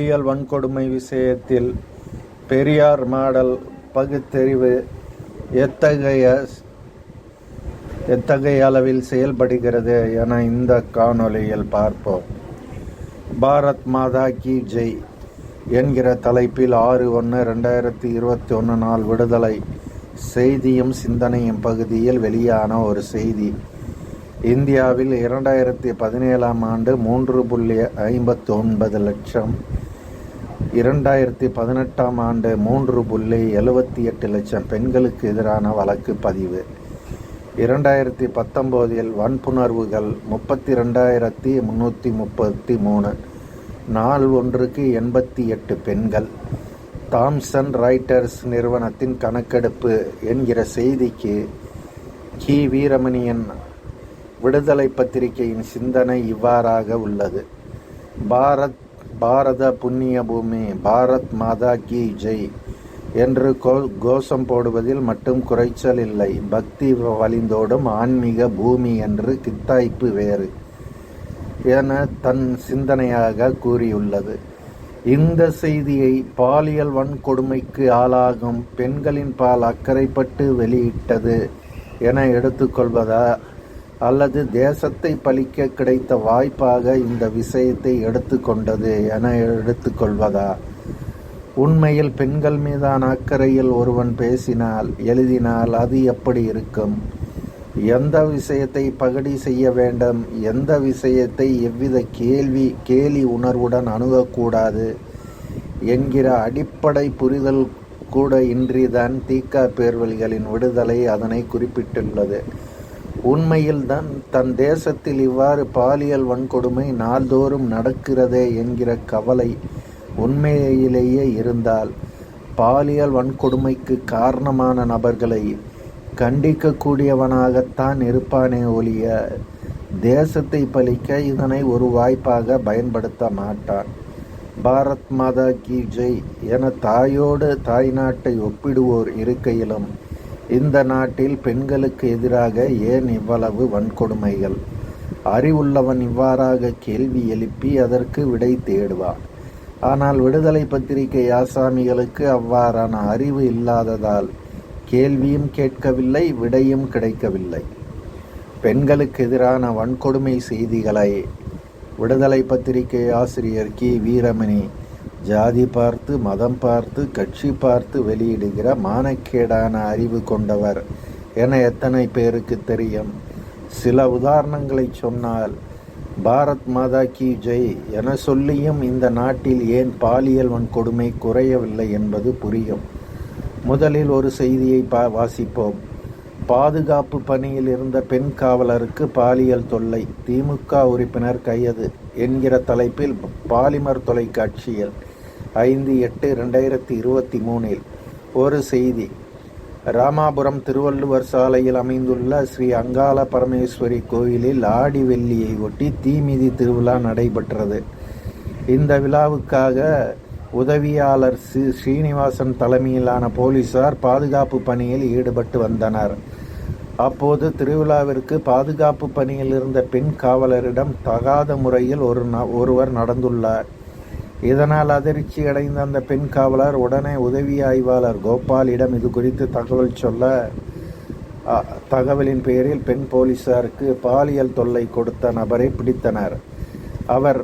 பாலியல் வன்கொடுமை விஷயத்தில் பெரியார் மாடல் பகுத்தறிவு எத்தகைய எத்தகைய அளவில் செயல்படுகிறது என இந்த காணொளியில் பார்ப்போம். பாரத் மாதா கி ஜெய் என்கிற தலைப்பில் ஆறு ஒன்று ரெண்டாயிரத்தி இருபத்தி ஒன்று நாள் விடுதலை செய்தியும் சிந்தனையும் பகுதியில் வெளியான ஒரு செய்தி. இந்தியாவில் இரண்டாயிரத்தி பதினேழாம் ஆண்டு மூன்று புள்ளி ஐம்பத்தி ஒன்பது லட்சம் இரண்டாயிரத்தி பதினெட்டாம் ஆண்டு மூன்று புள்ளி எழுபத்தி எட்டு லட்சம் பெண்களுக்கு எதிரான வழக்கு பதிவு. இரண்டாயிரத்தி பத்தொம்போதில் வன்புணர்வுகள் முப்பத்தி ரெண்டாயிரத்தி முந்நூற்றி முப்பத்தி மூணு நாள் ஒன்றுக்கு எண்பத்தி எட்டு பெண்கள். தாம்சன் ரைட்டர்ஸ் நிறுவனத்தின் கணக்கெடுப்பு என்கிற செய்திக்கு கி. வீரமணியின் விடுதலை பத்திரிகையின் சிந்தனை இவ்வாறாக உள்ளது. பாரத் பாரத புண்ணிய பூமி பாரத் மாதா கி ஜெய் என்று கோ கோஷம் போடுவதில் மட்டும் குறைச்சல் இல்லை. பக்தி வழிந்தோடும் ஆன்மீக பூமி என்று கித்தாய்ப்பு வேறு என தன் சிந்தனையாக கூறியுள்ளது. இந்த செய்தியை பாலியல் வன்கொடுமைக்கு ஆளாகும் பெண்களின் பால் அக்கறைப்பட்டு வெளியிட்டது என எடுத்துக்கொள்வதா அல்லது தேசத்தை பழிக்க கிடைத்த வாய்ப்பாக இந்த விஷயத்தை எடுத்துக்கொண்டது என எடுத்துக்கொள்வதா உண்மையில் பெண்கள் மீதான அக்கறையில் ஒருவன் பேசினால் எழுதினால் அது எப்படி இருக்கும்? எந்த விஷயத்தை பகடி செய்ய வேண்டும்? எந்த விஷயத்தை எவ்வித கேள்வி கேலி உணர்வுடன் அணுகக்கூடாது? என்கிற அடிப்படை புரிதல் கூட இன்றிதான் தீக்கா பேர்வழிகளின் விடுதலை அதனை குறிப்பிட்டுள்ளது. உண்மையில்தான் தன் தேசத்தில் இவ்வாறு பாலியல் வன்கொடுமை நாள்தோறும் நடக்கிறதே என்கிற கவலை உண்மையிலேயே இருந்தால் பாலியல் வன்கொடுமைக்கு காரணமான நபர்களை கண்டிக்கக்கூடியவனாகத்தான் இருப்பானே ஒழிய தேசத்தை பழிக்க இதனை ஒரு வாய்ப்பாக பயன்படுத்த மாட்டான். பாரத் மாதா கி ஜெய் என தாயோடு தாய் நாட்டை ஒப்பிடுவோர் இருக்கையிலும் இந்த நாட்டில் பெண்களுக்கு எதிராக ஏன் இவ்வளவு வன்கொடுமைகள்? அறிவுள்ளவன் இவ்வாறாக கேள்வி எழுப்பி அதற்கு விடை தேடுவான் ஆனால் விடுதலை பத்திரிகை ஆசாமிகளுக்கு அவ்வாறான அறிவு இல்லாததால் கேள்வியும் கேட்கவில்லை விடையும் கிடைக்கவில்லை. பெண்களுக்கு எதிரான வன்கொடுமை செய்திகளை விடுதலை பத்திரிகை ஆசிரியர் கி. வீரமணி ஜாதி பார்த்து மதம் பார்த்து கட்சி பார்த்து வெளியிடுகிற மானக்கேடான அறிவு கொண்டவர் என எத்தனை பேருக்கு தெரியும்? சில உதாரணங்களை சொன்னால் பாரத் மாதா கி ஜெய் என சொல்லியும் இந்த நாட்டில் ஏன் பாலியல் வன்கொடுமை குறையவில்லை என்பது புரியும். முதலில் ஒரு செய்தியை பா வாசிப்போம். பாதுகாப்பு பணியில் இருந்த பெண் காவலருக்கு பாலியல் தொல்லை. திமுக உறுப்பினர் கையது என்கிற தலைப்பில் பாலிமர் தொலைக்காட்சியில் ஐந்து எட்டு ரெண்டாயிரத்தி இருபத்தி மூணில் ஒரு செய்தி. ராமாபுரம் திருவள்ளுவர் சாலையில் அமைந்துள்ள ஸ்ரீ அங்காள பரமேஸ்வரி கோயிலில் ஆடி வெள்ளியை ஒட்டி தீமிதி திருவிழா நடைபெற்றது. இந்த விழாவுக்காக உதவியாளர் சி. ஸ்ரீனிவாசன் தலைமையிலான போலீசார் பாதுகாப்பு பணியில் ஈடுபட்டு வந்தனர். அப்போது திருவிழாவிற்கு பாதுகாப்பு பணியில் இருந்த பெண் காவலரிடம் தகாத முறையில் ஒரு ஒருவர் நடந்துள்ளார். இதனால் அதிர்ச்சி அடைந்த அந்த பெண் காவலர் உடனே உதவி ஆய்வாளர் கோபாலிடம் இது குறித்து தகவல் சொல்ல தகவலின் பேரில் பெண் போலீசாருக்கு பாலியல் தொல்லை கொடுத்த நபரை பிடித்தனர். அவர்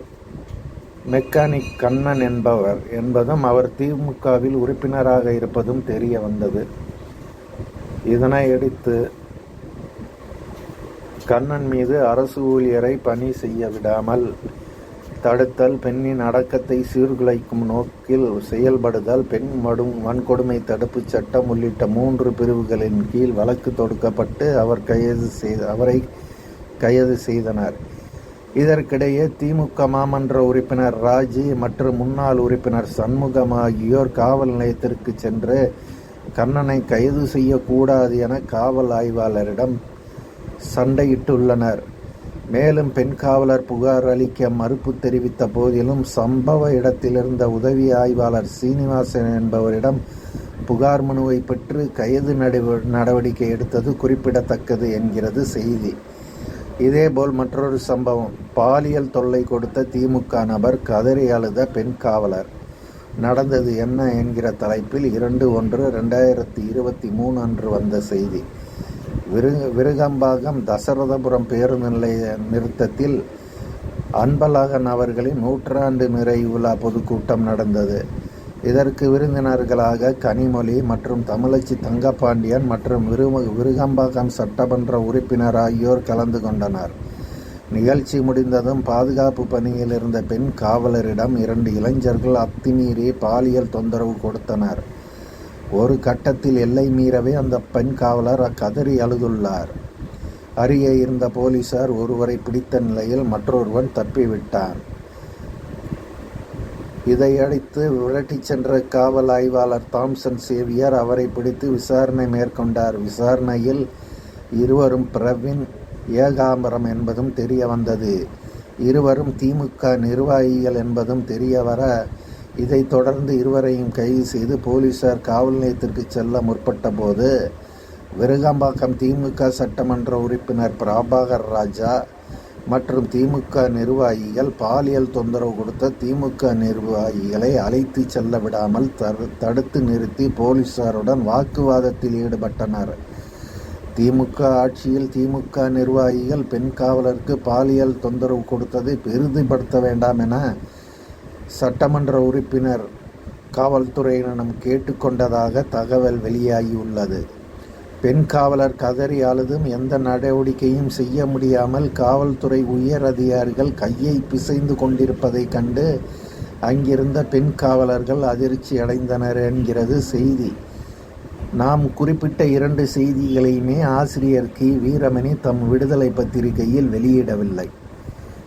மெக்கானிக் கண்ணன் என்பவர் என்பதும் அவர் திமுகவில் உறுப்பினராக இருப்பதும் தெரிய வந்தது. இதனை அடுத்து கண்ணன் மீது அரசு ஊழியரை பணி செய்ய விடாமல் தடுத்தல் பெண்ணின் அடக்கத்தை சீர்குலைக்கும் நோக்கில் செயல்படுதல் பெண் மடும் வன்கொடுமை தடுப்பு சட்டம் உள்ளிட்ட மூன்று பிரிவுகளின் கீழ் வழக்கு தொடுக்கப்பட்டு அவர் கைது செய்த அவரை கைது செய்தனர். இதற்கிடையே திமுக மாமன்ற உறுப்பினர் ராஜி மற்றும் முன்னாள் உறுப்பினர் சண்முகம் ஆகியோர் காவல் நிலையத்திற்கு சென்று கண்ணனை கைது செய்யக்கூடாது என காவல் ஆய்வாளரிடம் சண்டையிட்டுள்ளனர். மேலும் பெண் காவலர் புகார் அளிக்க மறுப்பு தெரிவித்த போதிலும் சம்பவ இடத்திலிருந்த உதவி ஆய்வாளர் சீனிவாசன் என்பவரிடம் புகார் மனுவை பெற்று கைது நடவடிக்கை எடுத்தது குறிப்பிடத்தக்கது என்கிறது செய்தி. இதேபோல் மற்றொரு சம்பவம். பாலியல் தொல்லை கொடுத்த திமுக நபர் கதறி அழுத பெண் காவலர். நடந்தது என்ன என்கிற தலைப்பில் இரண்டு ஒன்று ரெண்டாயிரத்தி இருபத்தி மூணு அன்று வந்த செய்தி. விரு விருகம்பாக்கம் தசரதபுரம் பேருந்து நிலைய நிறுத்தத்தில் அன்பழகன் அவர்களின் நூற்றாண்டு நிறைவு விழா பொதுக்கூட்டம் நடந்தது. இதற்கு விருந்தினர்களாக கனிமொழி மற்றும் தமிழச்சி தங்கப்பாண்டியன் மற்றும் விரு விருகம்பாக்கம் சட்டமன்ற உறுப்பினர் ஆகியோர் கலந்து கொண்டனர். நிகழ்ச்சி முடிந்ததும் பாதுகாப்பு பணியில் இருந்த பெண் காவலரிடம் இரண்டு இளைஞர்கள் அத்துமீறி பாலியல் தொந்தரவு கொடுத்தனர். ஒரு கட்டத்தில் எல்லை மீறவே அந்த பெண் காவலர் கதறி அழுதுள்ளார். அருகே இருந்த போலீசார் ஒருவரை பிடித்த நிலையில் மற்றொருவன் தப்பிவிட்டான். இதையடுத்து விரட்டிச் சென்ற காவல் ஆய்வாளர் தாம்சன் சேவியர் அவரை பிடித்து விசாரணை மேற்கொண்டார். விசாரணையில் இருவரும் பிரவீன் ஏகாம்பரம் என்பதும் தெரிய வந்தது இருவரும் திமுக நிர்வாகிகள் என்பதும் தெரிய வர இதைத் தொடர்ந்து இருவரையும் கைது செய்து போலீசார் காவல் நிலையத்திற்கு செல்ல முற்பட்ட போது விருகம்பாக்கம் திமுக சட்டமன்ற உறுப்பினர் பிரபாகர் ராஜா மற்றும் திமுக நிர்வாகிகள் பாலியல் தொந்தரவு கொடுத்த திமுக நிர்வாகிகளை அழைத்து செல்ல விடாமல் தடுத்து நிறுத்தி போலீசாருடன் வாக்குவாதத்தில் ஈடுபட்டனர். திமுக ஆட்சியில் திமுக நிர்வாகிகள் பெண் காவலருக்கு பாலியல் தொந்தரவு கொடுத்ததை பெரிதுபடுத்த வேண்டாம் என சட்டமன்ற உறுப்பினர் காவல்துறையினரிடம் கேட்டுக்கொண்டதாக தகவல் வெளியாகியுள்ளது. பெண் காவலர் கதறி அழுதும் எந்த நடவடிக்கையும் செய்ய முடியாமல் காவல்துறை உயர் அதிகாரிகள் கையை பிசைந்து கொண்டிருப்பதைக் கண்டு அங்கிருந்த பெண் காவலர்கள் அதிர்ச்சி அடைந்தனர் என்கிறது செய்தி. நாம் குறிப்பிட்ட இரண்டு செய்திகளையுமே ஆசிரியர் கி. வீரமணி தம் விடுதலை பத்திரிகையில் வெளியிடவில்லை.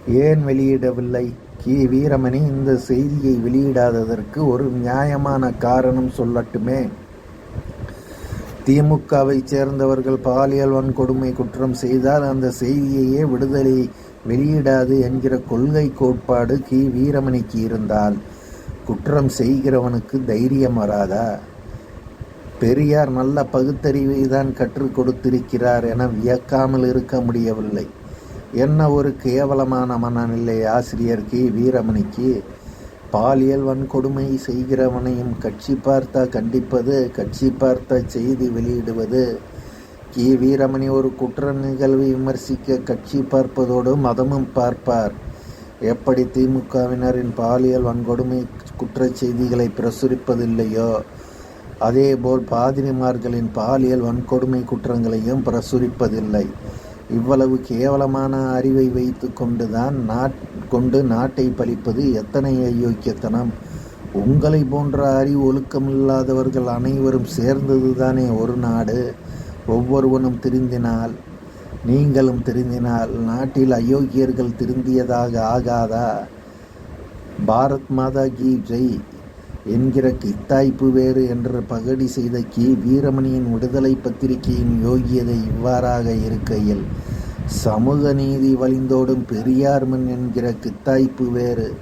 ஏன் வெளியிடவில்லை? கி. வீரமணி இந்த செய்தியை வெளியிடாததற்கு ஒரு நியாயமான காரணம் சொல்லட்டுமே? திமுகவை சேர்ந்தவர்கள் பாலியல் வன்கொடுமை குற்றம் செய்தால் அந்த செய்தியையே விடுதலை வெளியிடாது என்கிற கொள்கை கோட்பாடு கி. வீரமணிக்கு இருந்தால் குற்றம் செய்கிறவனுக்கு தைரியம் வராதா? பெரியார் நல்ல பகுத்தறிவை தான் கற்றுக் கொடுத்திருக்கிறார் என வியக்காமல் இருக்க முடியவில்லை. என்ன ஒரு கேவலமான மனநிலை ஆசிரியர் கி வீரமணிக்கு பாலியல் வன்கொடுமை செய்கிறவனையும் கட்சி பார்த்தா கண்டிப்பது கட்சி பார்த்த செய்தி வெளியிடுவது. கி. வீரமணி ஒரு குற்ற நிகழ்வை விமர்சிக்க கட்சி பார்ப்பதோடு மதமும் பார்ப்பார். எப்படி திமுகவினரின் பாலியல் வன்கொடுமை குற்றச் செய்திகளை பிரசுரிப்பதில்லையோ? அதேபோல் பாதிரிமார்களின் பாலியல் வன்கொடுமை குற்றங்களையும் பிரசுரிப்பதில்லை. இவ்வளவு கேவலமான அறிவை வைத்து கொண்டுதான் நாட் கொண்டு நாட்டை பழிப்பது எத்தனை அயோக்கியத்தனம்? உங்களை போன்ற அறிவு ஒழுக்கமில்லாதவர்கள் அனைவரும் சேர்ந்ததுதானே ஒரு நாடு. ஒவ்வொருவனும் திருந்தினால் நீங்களும் திருந்தினால் நாட்டில் அயோக்கியர்கள் திருந்தியதாக ஆகாதா? பாரத் மாதா கி. ஜெய். என்கிற கித்தாய்ப்பு வேறு என்று பகடி செய்த கி. வீரமணியின் விடுதலை பத்திரிகையின் யோகியதை இவ்வாறாக இருக்கையில் சமூக நீதி வழிந்தோடும் பெரியார் மண் என்கிற கித்தாய்ப்பு வேறு.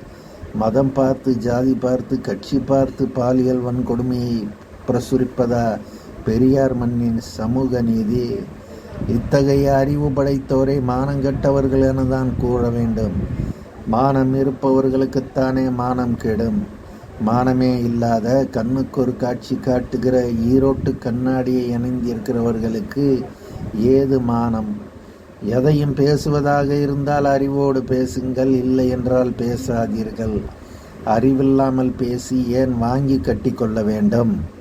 மதம் பார்த்து ஜாதி பார்த்து கட்சி பார்த்து பாலியல் வன்கொடுமையை பிரசுரிப்பதா பெரியார் மண்ணின் சமூக நீதி? இத்தகைய அறிவு படைத்தோரை மானங்கட்டவர்கள் எனதான் கூற வேண்டும். மானம் இருப்பவர்களுக்குத்தானே மானம் கெடும். மானமே இல்லாத கண்ணுக்கு ஒரு காட்சி காட்டுகிற ஈரோட்டு கண்ணாடியை அணிந்திருக்கிறவர்களுக்கு ஏது மானம்? எதையும் பேசுவதாக இருந்தால் அறிவோடு பேசுங்கள் இல்லை என்றால் பேசாதீர்கள். அறிவில்லாமல் பேசி ஏன் வாங்கி கட்டி கொள்ள வேண்டும்?